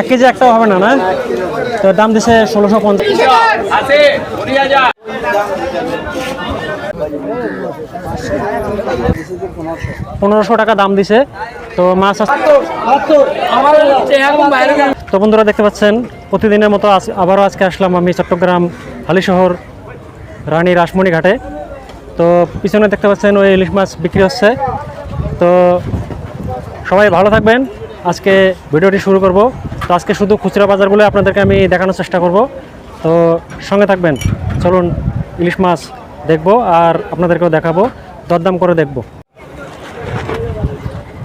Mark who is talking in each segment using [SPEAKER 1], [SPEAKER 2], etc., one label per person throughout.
[SPEAKER 1] এক কেজি একটাও হবে না না? তো দাম দিছে ষোলোশো পঞ্চাশ। পনেরোশো টাকা দাম দিছে। তো মাছ তো বন্ধুরা দেখতে পাচ্ছেন, প্রতিদিনের মতো আবারও আজকে আসলাম আমি চট্টগ্রাম হালিশহর রানী রাসমণি ঘাটে। তো পিছনে দেখতে পাচ্ছেন ওই ইলিশ মাছ বিক্রি হচ্ছে। তো সবাই ভালো থাকবেন। আজকে ভিডিওটি শুরু করব। তো আজকে শুধু খুচরা বাজারগুলো আপনাদেরকে আমি দেখানোর চেষ্টা করব। তো সঙ্গে থাকবেন, চলুন ইলিশ মাছ দেখব আর আপনাদেরকেও দেখাবো, দরদাম করে দেখব।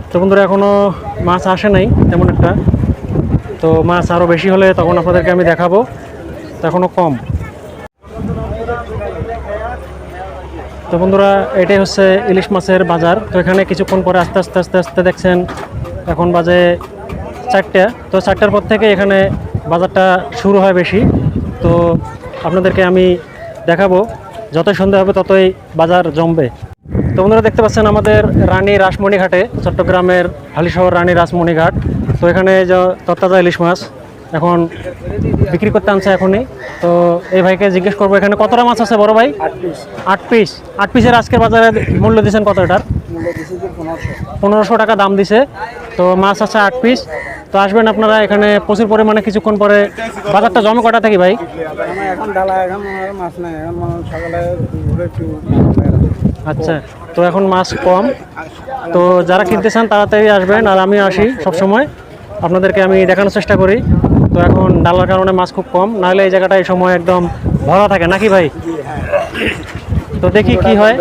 [SPEAKER 1] তো বন্ধুরা এখনও মাছ আসে নাই তেমন একটা। তো মাছ আরও বেশি হলে তখন আপনাদেরকে আমি দেখাবো, তো এখনও কম। তো বন্ধুরা, এটাই হচ্ছে ইলিশ মাছের বাজার। তো এখানে কিছুক্ষণ পরে আস্তে আস্তে আস্তে আস্তে দেখছেন এখন বাজে চারটে। তো চারটার পর থেকে এখানে বাজারটা শুরু হয় বেশি। তো আপনাদেরকে আমি দেখাবো যতই সন্ধ্যা হবে ততই বাজার জমবে। তো বন্ধুরা দেখতে পাচ্ছেন আমাদের রানী রাসমণি ঘাটে চট্টগ্রামের হালিশহর রানী রাসমণিঘাট। তো এখানে যে তত্তাজা ইলিশ মাছ এখন বিক্রি করতে আনছে এখনই। তো এই ভাইকে জিজ্ঞেস করব এখানে কতটা মাছ আছে বড় ভাই? আট পিস আট পিসের আজকের বাজারে মূল্য দিচ্ছেন কত এটার? পনেরোশো। টাকা দাম দিছে। তো মাছ আছে আট পিস তো আসবেন আপনারা এখানে প্রচুর পরিমাণে কিছুক্ষণ পরে। বাজারটা জমে কটা থাকি ভাই? আচ্ছা তো এখন মাছ কম। তো যারা কিনতে চান তাড়াতাড়ি আসবেন আর আমি আসি সবসময়। আপনাদেরকে আমি দেখানোর চেষ্টা করি। তো এখন ডালার কারণে মাছ খুব কম। নাহলে এই জায়গাটা এই সময় একদম ভরা থাকে। নাকি ভাই? তো দেখি কি হয়।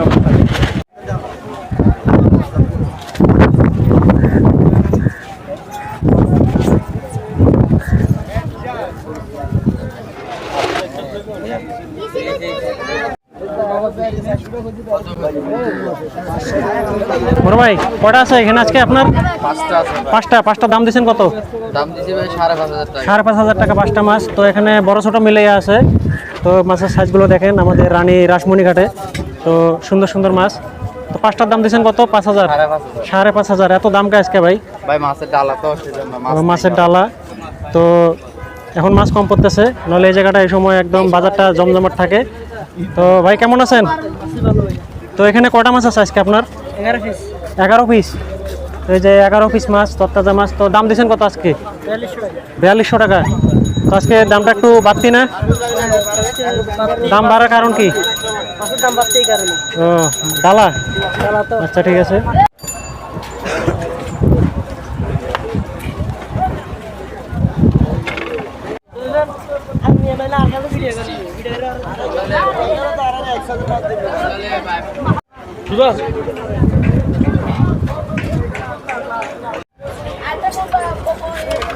[SPEAKER 1] বড় ভাই কটা আছে এখানে আজকে আপনার?
[SPEAKER 2] পাঁচটা
[SPEAKER 1] পাঁচটা দাম দিচ্ছেন কত?
[SPEAKER 2] সাড়ে পাঁচ হাজার টাকা।
[SPEAKER 1] পাঁচটা মাছ। তো এখানে বড় ছোটো মিলেই আছে। তো মাছের সাইজগুলো দেখেন আমাদের রানী রাসমণি ঘাটে তো সুন্দর সুন্দর মাছ। তো পাঁচটার দাম দিচ্ছেন কত? পাঁচ হাজার?
[SPEAKER 2] সাড়ে পাঁচ হাজার।
[SPEAKER 1] এত দাম কে আজকে ভাই?
[SPEAKER 2] ভাই মাছের ডালা তো সেজন্য মাছ
[SPEAKER 1] আবার মাছের ডালা। তো এখন মাছ কম পড়তেছে। নাহলে এই জায়গাটা এই সময় একদম বাজারটা জমজমাট থাকে। তো ভাই কেমন আছেন? তো এখানে কটা মাছ আছে আজকে আপনার?
[SPEAKER 3] এগারো পিস
[SPEAKER 1] এগারো পিস এই যে এগারো পিস মাছ তত্তাজা মাছ তো দাম দিয়েছেন কত আজকে? বিয়াল্লিশশো টাকা। তো আজকে দামটা একটু বাড়তি না? দাম বাড়ার কারণ কি? ও ডালা আচ্ছা ঠিক আছে।
[SPEAKER 3] আমি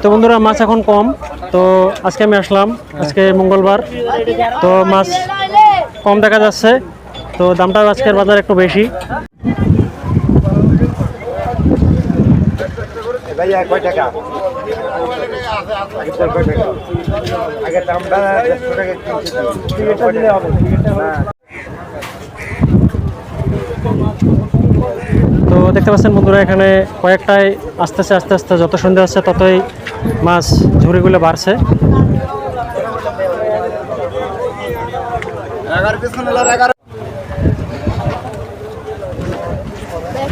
[SPEAKER 1] তো বন্ধুরা, মাছ এখন কম। তো আজকে আমি আসলাম, আজকে মঙ্গলবার। তো মাছ কম দেখা যাচ্ছে। তো দামটা আজকের বাজার একটু বেশি।
[SPEAKER 4] আগের দামটা টাকা?
[SPEAKER 1] তো দেখতে পাচ্ছেন বন্ধুরা এখানে কয়েকটাই আস্তে আস্তে আস্তে আস্তে যত সন্ধ্যা হচ্ছে ততই মাছ ঝুড়িগুলো বাড়ছে।
[SPEAKER 4] এগারো পিস এগারো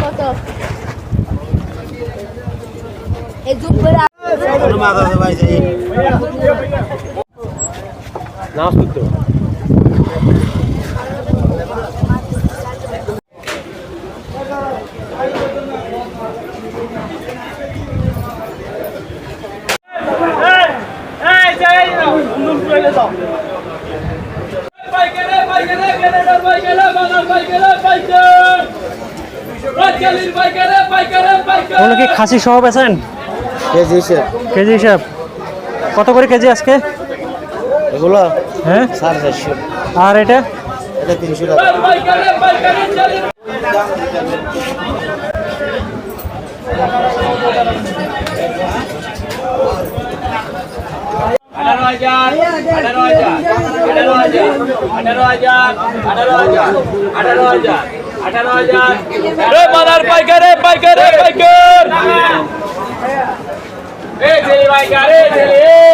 [SPEAKER 5] কত এই যুগ করে
[SPEAKER 4] মাছ আছে ভাই যে
[SPEAKER 6] পাইকারে পাইকারে কেনেডার পাইকারে বাংলার পাইকারে পাইকার রাজশাহীর পাইকারে পাইকারে পাইকার
[SPEAKER 1] ওগুলো কি খাসি সহ বেছেন
[SPEAKER 4] কেজি হিসেব।
[SPEAKER 1] কেজি হিসাব। কত করে কেজি আজকে?
[SPEAKER 4] এগুলো
[SPEAKER 1] হ্যাঁ?
[SPEAKER 4] সাড়ে চারশো।
[SPEAKER 1] আর এটা?
[SPEAKER 4] এটা তিনশো টাকা
[SPEAKER 6] পাইকারে পাইকারে চালিয়ে আঠারো হাজার আঠারো হাজার আঠারো হাজার আঠারো হাজার আঠারো হাজার আঠারো হাজার। আঠারো হাজার পাইকারে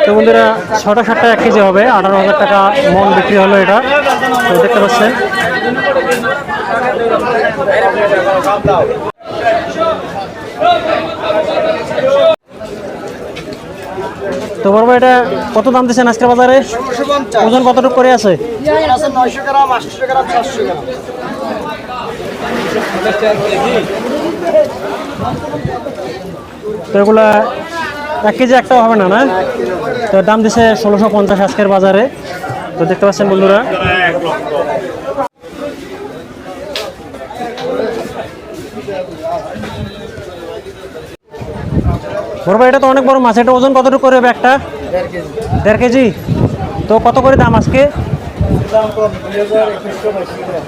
[SPEAKER 1] তো বন্ধুরা ছটা সাতটা এক কেজি হবে আঠারো হাজার টাকা মন বিক্রি হলো এটা। তো দেখতে পাচ্ছেন। তো বলব এটা কত দাম দিচ্ছেন আজকের বাজারে? ওজন কতটুকু করে আছে? তো এগুলা এক কেজি একটাও হবে না না? তো দাম দিছে ষোলোশো পঞ্চাশ আজকের বাজারে। তো দেখতে পাচ্ছেন বন্ধুরা বড় ভাই এটা তো অনেক বড় মাছ এটা ওজন কতটুকু করে হবে একটা? দেড় কেজি। তো কত করে দাম আজকে?
[SPEAKER 3] দাম কম দুই হাজার একুশশো নয়শো গ্রাম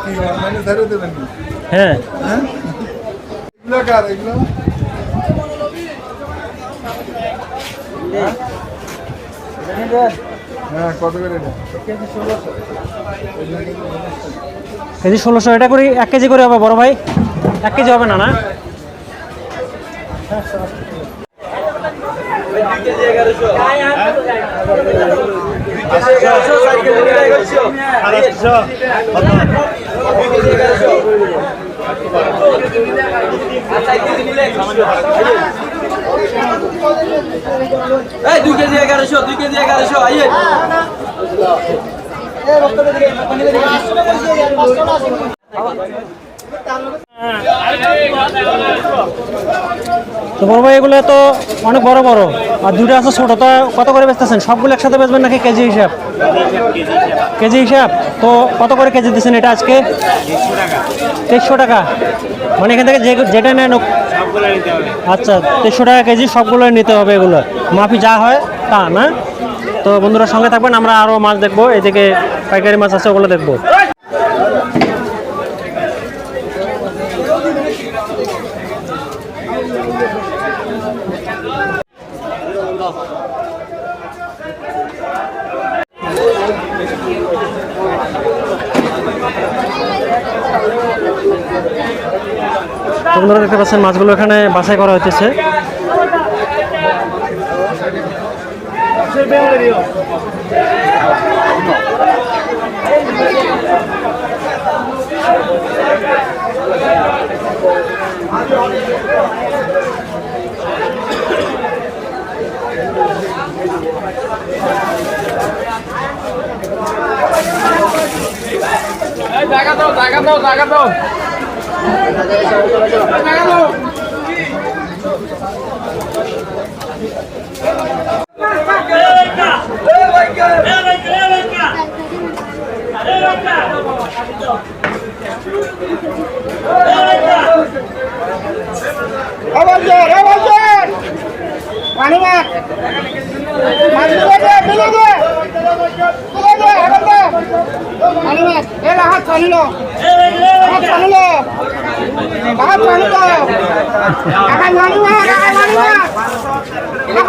[SPEAKER 4] কি অনলাইনে ছেড়ে দেবেন
[SPEAKER 1] হ্যাঁ
[SPEAKER 4] এগুলো কার এগুলো হ্যাঁ কত করে
[SPEAKER 1] কেজি ষোলোশো। এটা করে এক কেজি করে হবে বড় ভাই? এক কেজি হবে না না?
[SPEAKER 6] এই, দুই কেজি এগারোশো, দুই কেজি এগারোশো, আইয়ে।
[SPEAKER 1] তো বড় ভাই, এগুলো তো অনেক বড় বড়। আর দুটো আছে ছোট, তো কত করে বেচতেছেন সবগুলো একসাথে বেচবেন নাকি কেজি হিসাব? কেজি হিসাব। তো কত করে কেজি দিচ্ছেন এটা আজকে? তেইশশো টাকা। মানে এখান থেকে যেটা নেন আচ্ছা তেইশশো টাকা কেজি সবগুলোই নিতে হবে এগুলো। মাফি যা হয়, তা, না? তো বন্ধুরা সঙ্গে থাকবেন, আমরা আরও মাছ দেখব, এদিকে পাইকারি মাছ আছে, ওগুলো দেখব। বন্ধুরা দেখতে পাচ্ছেন মাছগুলো এখানে বাছাই করা হইতেছে।
[SPEAKER 6] জায়গা দাও জায়গা দাও জায়গা দাও। জায়গা দাও
[SPEAKER 3] আবার জোর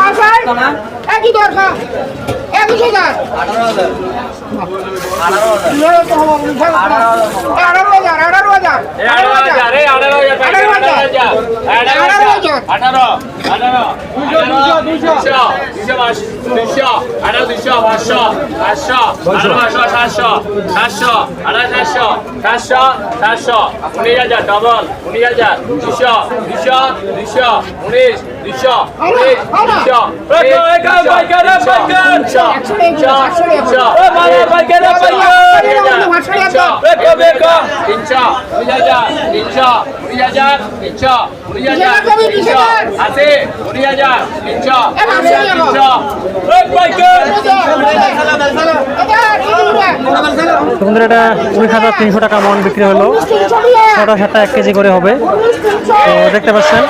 [SPEAKER 3] আবার একই দরকার? একই হাজার আঠারো হাজার আঠারো হাজার
[SPEAKER 6] আঠারো হাজার আঠারো হাজার
[SPEAKER 3] আঠারো হাজার
[SPEAKER 6] আঠারো উনিশ হাজার ডবল উনিশ হাজার দুশো দুশো দুশো উনিশ দুশো উনিশ দুশো তিনশো উনিশ হাজার তিনশো হাজার তিনশো উনিশ হাজার তিনশো আশি উনিশ হাজার তিনশো তিনশো
[SPEAKER 1] তো বন্ধুরা এটা উনিশ হাজার তিনশো টাকা মন বিক্রি হলো। ছটা সাতটা এক কেজি করে হবে। তো দেখতে পাচ্ছেন।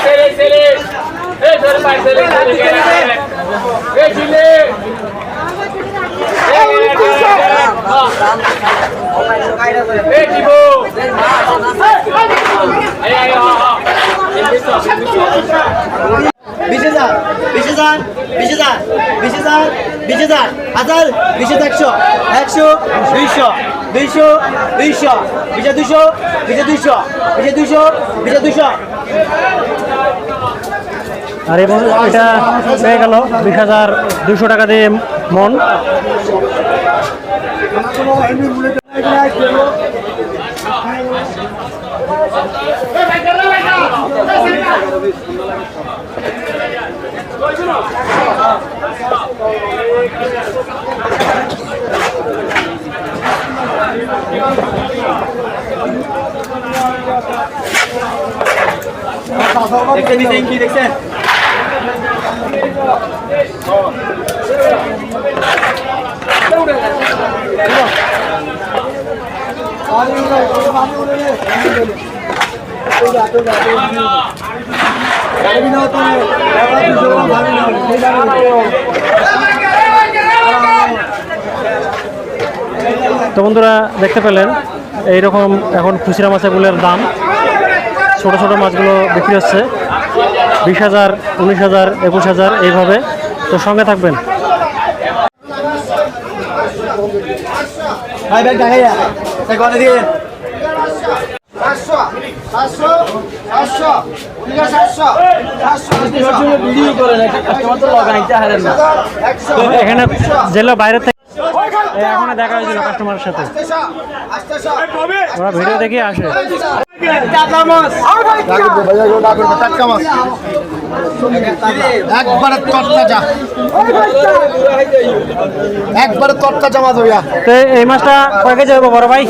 [SPEAKER 3] বিশ হাজার বিশ হাজার বিশ হাজার বিশ হাজার
[SPEAKER 4] বিশ হাজার হাজার বিশ একশো একশো, দুইশো দুইশো দুইশো বিশ দুইশো বিশ দুইশো বিশ দুইশো বিশ দুইশো।
[SPEAKER 1] আর এবং এটা পেয়ে গেল বিশ হাজার দুশো টাকা দিয়ে মন।
[SPEAKER 4] কি দেখছেন?
[SPEAKER 1] তো বন্ধুরা, দেখতে পেলেন, এইরকম এখন খুচরা মাছগুলোর দাম। ছোট ছোট মাছগুলো বিক্রি হচ্ছে। বিশ হাজার, উনিশ হাজার, একুশ হাজার, এইভাবে। তো সঙ্গে থাকবেন।
[SPEAKER 4] ভাই ব্যাগ দিয়ে
[SPEAKER 3] উনিশ সাতশো সাতশো
[SPEAKER 4] ভিডিও করেন একটা
[SPEAKER 1] এখানে জেলা বাইরে এখন দেখা হয়েছিল কাস্টমারের সাথে। ওরা ভিডিও দেখে আসে।
[SPEAKER 4] একবারে তরতাজা। একবারে তরতাজা মাছ
[SPEAKER 1] এই মাছটা কয় কেজি হবে বড় ভাই?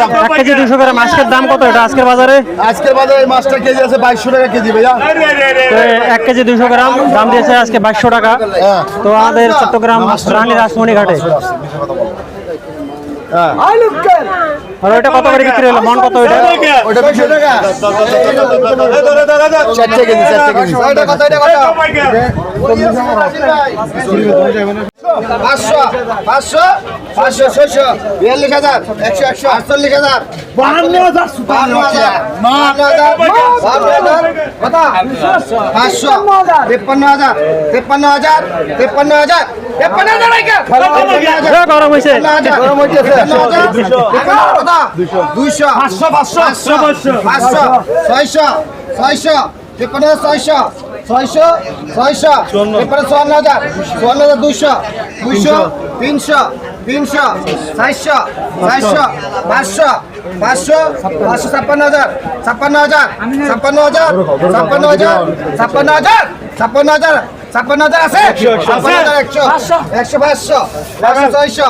[SPEAKER 1] এক কেজি দুশো গ্রাম আজকের দাম কত এটা আজকের বাজারে
[SPEAKER 4] আজকের বাজারে মাছটা কেজি আছে বাইশশো টাকা কেজি ভাইয়া
[SPEAKER 1] তো এক কেজি দুশো গ্রাম দাম দিয়েছে আজকে বাইশশো টাকা তো আমাদের চট্টগ্রাম রানী রাসমণি ঘাটে আর ওইটা কত করে বিক্রি হলো মন কত ওইটা
[SPEAKER 4] ওটা বিশ টাকা চারটে কেজি চারটে কেজি
[SPEAKER 3] পাঁচশো পাঁচশো পাঁচশো ছয়শো বিয়াল্লিশ হাজার একশো একশো আটচল্লিশ হাজার বাহান্ন হাজার বাহান্ন হাজার বাহান্ন হাজার কত পাঁচশো তেপ্পান্ন হাজার তেপ্পান্ন হাজার তেপ্পান্ন হাজার হাজার দুইশো পাঁচশো পাঁচশো পাঁচশো, ছয়শো ছয়শো, তিপ্পান্ন, ছয়শো ছয়শো ছয়শো এরপরে চুয়ান্ন হাজার চুয়ান্ন হাজার দুইশো দুইশো তিনশো তিনশো চারশো চারশো পাঁচশো পাঁচশো পাঁচশো ছাপ্পান্ন হাজার ছাপ্পান্ন হাজার ছাপ্পান্ন হাজার ছাপ্পান্ন হাজার ছাপ্পান্ন হাজার ছাপ্পান্ন হাজার ছাপ্পান্ন হাজার আছে? একশো একশো। পাঁচশো। ছয়শো।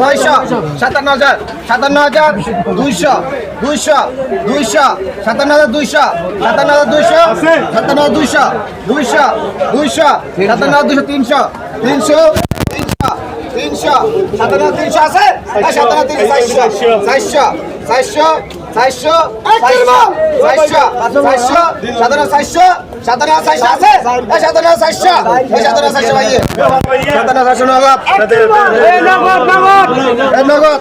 [SPEAKER 3] ছয়শো। সাতান্ন হাজার। সাতান্ন হাজার দুইশো। দুইশো। দুইশো। সাতান্ন হাজার দুইশো। সাতান্ন হাজার দুইশো। সাতান্ন হাজার দুইশো। দুইশো। দুইশো। সাতান্ন হাজার দুইশো তিনশো। তিনশো। তিনশো। তিনশো। সাতান্ন হাজার তিনশো আছে? সাতান্ন হাজার তিনশো চারশো। চারশো। চারশো। চারশো চারশো চারশো সাতান্ন চারশো সাতান্ন চারশো আছে? সাতান্ন চারশো সাতান্ন চারশো ভাই সাতান্ন চারশো নগদ। নগদ নগদ এই নগদ।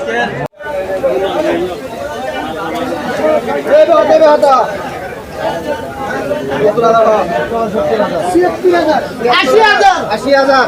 [SPEAKER 3] দেবে দেবে হতো। আশি হাজার।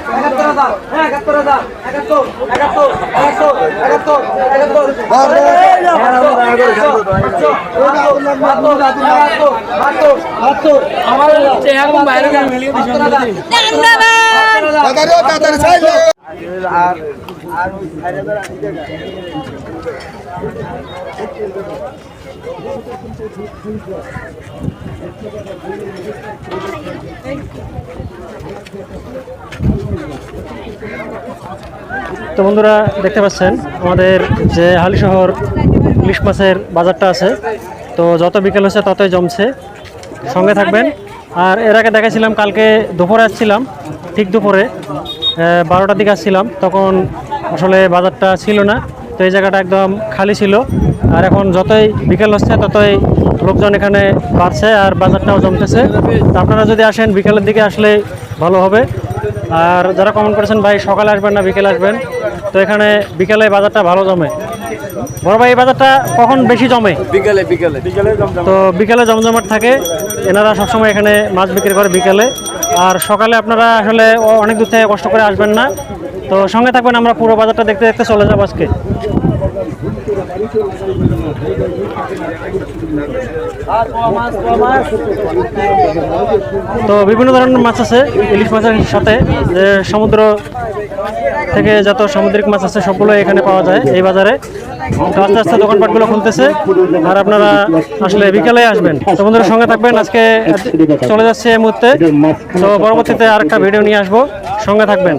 [SPEAKER 3] একশো একশো একশো
[SPEAKER 1] তো বন্ধুরা, দেখতে পাচ্ছেন, আমাদের যে হালিশহর ইলিশ মাছের বাজারটা আছে, তো যত বিকেল হচ্ছে ততই জমছে। সঙ্গে থাকবেন। আর এর আগে দেখেছিলাম কালকে দুপুরে আসছিলাম, ঠিক দুপুরে বারোটার দিকে আসছিলাম, তখন আসলে বাজারটা ছিল না, তো এই জায়গাটা একদম খালি ছিল। আর এখন যতই বিকেল হচ্ছে, ততই লোকজন এখানে বাড়ছে আর বাজারটাও জমতেছে। আপনারা যদি আসেন, বিকেলের দিকে আসলে ভালো হবে। আর যারা কমেন্ট করেছেন ভাই সকালে আসবেন না বিকেলে আসবেন? তো এখানে বিকেলে বাজারটা ভালো জমে। বড় ভাই এই বাজারটা কখন বেশি জমে?
[SPEAKER 2] বিকেলে বিকেলে।
[SPEAKER 1] তো বিকেলে জমজমাট থাকে। এনারা সবসময় এখানে মাছ বিক্রি করে বিকেলে। আর সকালে আপনারা আসলে অনেক দূর থেকে কষ্ট করে আসবেন না। তো সঙ্গে থাকবেন আমরা পুরো বাজারটা দেখতে দেখতে চলে যাব আজকে। তো বিভিন্ন ধরনের মাছ আছে, ইলিশ মাছের সাথে, যে সমুদ্র থেকে যত সামুদ্রিক মাছ আছে সবগুলো এখানে পাওয়া যায় এই বাজারে। আস্তে আস্তে দোকানপাটগুলো খুলতেছে, আর আপনারা আসলে বিকেলে আসবেন। তো সঙ্গে থাকবেন। আজকে চলে যাচ্ছে এই মুহূর্তে। তো পরবর্তীতে আরেকটা ভিডিও নিয়ে আসব। সঙ্গে থাকবেন।